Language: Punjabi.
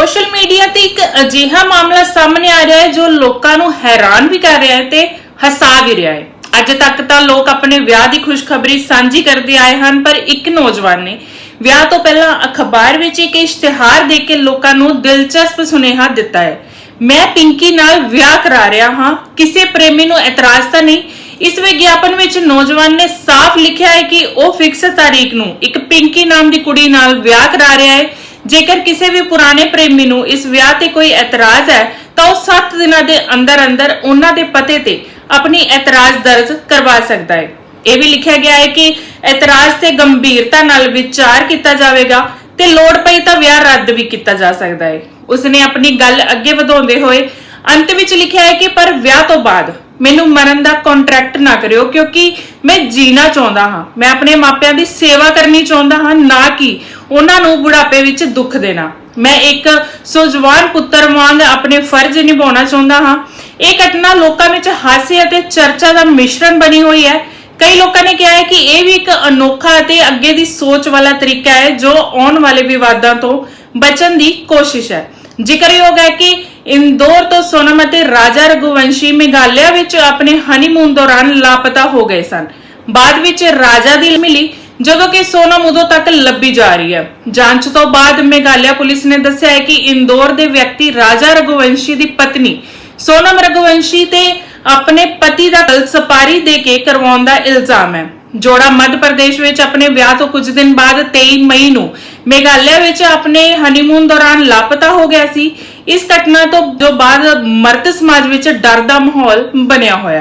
ਸੋਸ਼ਲ ਮੀਡੀਆ ਤੇ ਇੱਕ ਅਜਿਹਾ ਮਾਮਲਾ ਸਾਹਮਣੇ ਆ ਰਿਹਾ ਹੈ ਜੋ ਲੋਕਾਂ ਨੂੰ ਹੈਰਾਨ ਵੀ ਕਰ ਰਿਹਾ ਹੈ ਤੇ ਹਸਾ ਵੀ ਰਿਹਾ ਹੈ। ਅੱਜ ਤੱਕ ਤਾਂ ਲੋਕ ਆਪਣੇ ਵਿਆਹ ਦੀ ਖੁਸ਼ਖਬਰੀ ਸਾਂਝੀ ਕਰਦੇ ਆਏ ਹਨ, ਪਰ ਇੱਕ ਨੌਜਵਾਨ ਨੇ ਵਿਆਹ ਤੋਂ ਪਹਿਲਾਂ ਅਖਬਾਰ ਵਿੱਚ ਇੱਕ ਇਸ਼ਤਿਹਾਰ ਦੇ ਕੇ ਲੋਕਾਂ ਨੂੰ ਦਿਲਚਸਪ ਸੁਨੇਹਾ ਦਿੱਤਾ ਹੈ। ਮੈਂ ਪਿੰਕੀ ਨਾਲ ਵਿਆਹ ਕਰਾ ਰਿਹਾ ਹਾਂ, ਕਿਸੇ ਪ੍ਰੇਮੀ ਨੂੰ ਇਤਰਾਜ਼ ਤਾਂ ਨਹੀਂ। ਇਸ ਵਿਗਿਆਪਨ ਵਿੱਚ ਨੌਜਵਾਨ ਨੇ ਸਾਫ਼ ਲਿਖਿਆ ਹੈ ਕਿ ਉਹ ਫਿਕਸ ਤਾਰੀਖ ਨੂੰ ਇੱਕ ਪਿੰਕੀ ਨਾਮ ਦੀ ਕੁੜੀ ਨਾਲ ਵਿਆਹ ਕਰਾ ਰਿਹਾ ਹੈ। ਜੇਕਰ ਕਿਸੇ ਵੀ ਪੁਰਾਣੇ ਪ੍ਰੇਮੀ ਨੂੰ ਇਸ ਵਿਆਹ ਤੇ ਕੋਈ ਇਤਰਾਜ਼ ਹੈ, ਤਾਂ ਉਹ 7 ਦਿਨਾਂ ਦੇ ਅੰਦਰ ਅੰਦਰ ਉਹਨਾਂ ਦੇ ਪਤੇ ਤੇ ਆਪਣੀ ਇਤਰਾਜ਼ ਦਰਜ ਕਰਵਾ ਸਕਦਾ ਹੈ। ਇਹ ਵੀ ਲਿਖਿਆ ਗਿਆ ਹੈ ਕਿ ਇਤਰਾਜ਼ ਤੇ ਗੰਭੀਰਤਾ ਨਾਲ ਵਿਚਾਰ ਕੀਤਾ ਜਾਵੇਗਾ ਤੇ ਲੋੜ ਪਈ ਤਾਂ ਵਿਆਹ ਰੱਦ ਵੀ ਕੀਤਾ ਜਾ ਸਕਦਾ ਹੈ। ਉਸਨੇ ਆਪਣੀ ਗੱਲ ਅੱਗੇ ਵਧਾਉਂਦੇ ਹੋਏ ਅੰਤ ਵਿੱਚ ਲਿਖਿਆ ਹੈ ਕਿ ਪਰ ਵਿਆਹ ਤੋਂ ਬਾਅਦ ਮੈਨੂੰ ਮਰਨ ਦਾ ਕੰਟਰੈਕਟ ਨਾ ਕਰਿਓ, ਕਿਉਂਕਿ ਮੈਂ ਜੀਣਾ ਚਾਹੁੰਦਾ ਹਾਂ। ਮੈਂ ਆਪਣੇ ਮਾਪਿਆਂ ਦੀ ਸੇਵਾ ਕਰਨੀ ਚਾਹੁੰਦਾ ਹਾਂ, ਨਾ ਕਿ ਉਹਨਾਂ ਨੂੰ ਬੁਢਾਪੇ ਵਿੱਚ ਦੁੱਖ ਦੇਣਾ। ਮੈਂ ਇੱਕ ਸੁਜਵਾਨ ਪੁੱਤਰ ਵਾਂਗ ਆਪਣੇ ਫਰਜ਼ ਨਿਭਾਉਣਾ ਚਾਹੁੰਦਾ ਹਾਂ। ਇਹ ਘਟਨਾ ਲੋਕਾਂ ਵਿੱਚ ਹਾਸੇ ਅਤੇ ਚਰਚਾ ਦਾ ਮਿਸ਼ਰਣ ਬਣੀ ਹੋਈ ਹੈ। ਕਈ ਲੋਕਾਂ ਨੇ ਕਿਹਾ ਹੈ ਕਿ ਇਹ ਵੀ ਇੱਕ ਅਨੋਖਾ ਅਤੇ ਅੱਗੇ ਦੀ ਸੋਚ ਵਾਲਾ ਤਰੀਕਾ ਹੈ, ਜੋ ਆਉਣ ਵਾਲੇ ਵਿਵਾਦਾਂ ਤੋਂ ਬਚਣ ਦੀ ਕੋਸ਼ਿਸ਼ ਹੈ। ਜ਼ਿਕਰਯੋਗ ਹੈ ਕਿ ਇੰਦੌਰ ਤੋਂ ਸੋਨਮ ਅਤੇ ਰਾਜਾ ਰਘੁਵੰਸ਼ੀ ਮੇਘਾਲਿਆ ਵਿੱਚ ਆਪਣੇ ਹਨੀਮੂਨ ਦੌਰਾਨ ਲਾਪਤਾ ਹੋ ਗਏ ਸਨ। ਬਾਅਦ ਵਿੱਚ ਰਾਜਾ ਦੀ ਮਿਲੀ, ਜਦੋਂ ਕਿ ਸੋਨਮ ਉਦੋਂ ਤੱਕ ਲੱਭੀ ਜਾ ਰਹੀ ਹੈ। ਜਾਂਚ ਤੋਂ ਬਾਅਦ ਮੇਘਾਲਿਆ ਪੁਲਿਸ ਨੇ ਦੱਸਿਆ ਹੈ ਕਿ ਇੰਦੌਰ ਦੇ ਵਿਅਕਤੀ ਰਾਜਾ ਰਘੁਵੰਸ਼ੀ ਦੀ ਪਤਨੀ, ਸੋਨਮ ਰਘੁਵੰਸ਼ੀ ਤੇ ਆਪਣੇ ਪਤੀ ਦਾ ਗਲਤ ਸਪਾਰੀ ਦੇ ਕੇ ਕਰਵਾਉਣ ਦਾ ਇਲਜ਼ਾਮ ਹੈ। ਜੋੜਾ ਮੱਧ ਪ੍ਰਦੇਸ਼ ਵਿੱਚ ਆਪਣੇ ਵਿਆਹ ਤੋਂ ਕੁਝ ਦਿਨ ਬਾਅਦ 23 ਮਈ ਨੂੰ ਮੇਘਾਲਿਆ ਵਿੱਚ ਆਪਣੇ ਹਨੀਮੂਨ ਦੌਰਾਨ ਲਾਪਤਾ ਹੋ ਗਿਆ ਸੀ। ਇਸ ਘਟਨਾ ਤੋਂ ਬਾਅਦ ਮਰਦ ਸਮਾਜ ਵਿੱਚ ਡਰ ਦਾ ਮਾਹੌਲ ਬਣਿਆ ਹੋਇਆ ਹੈ।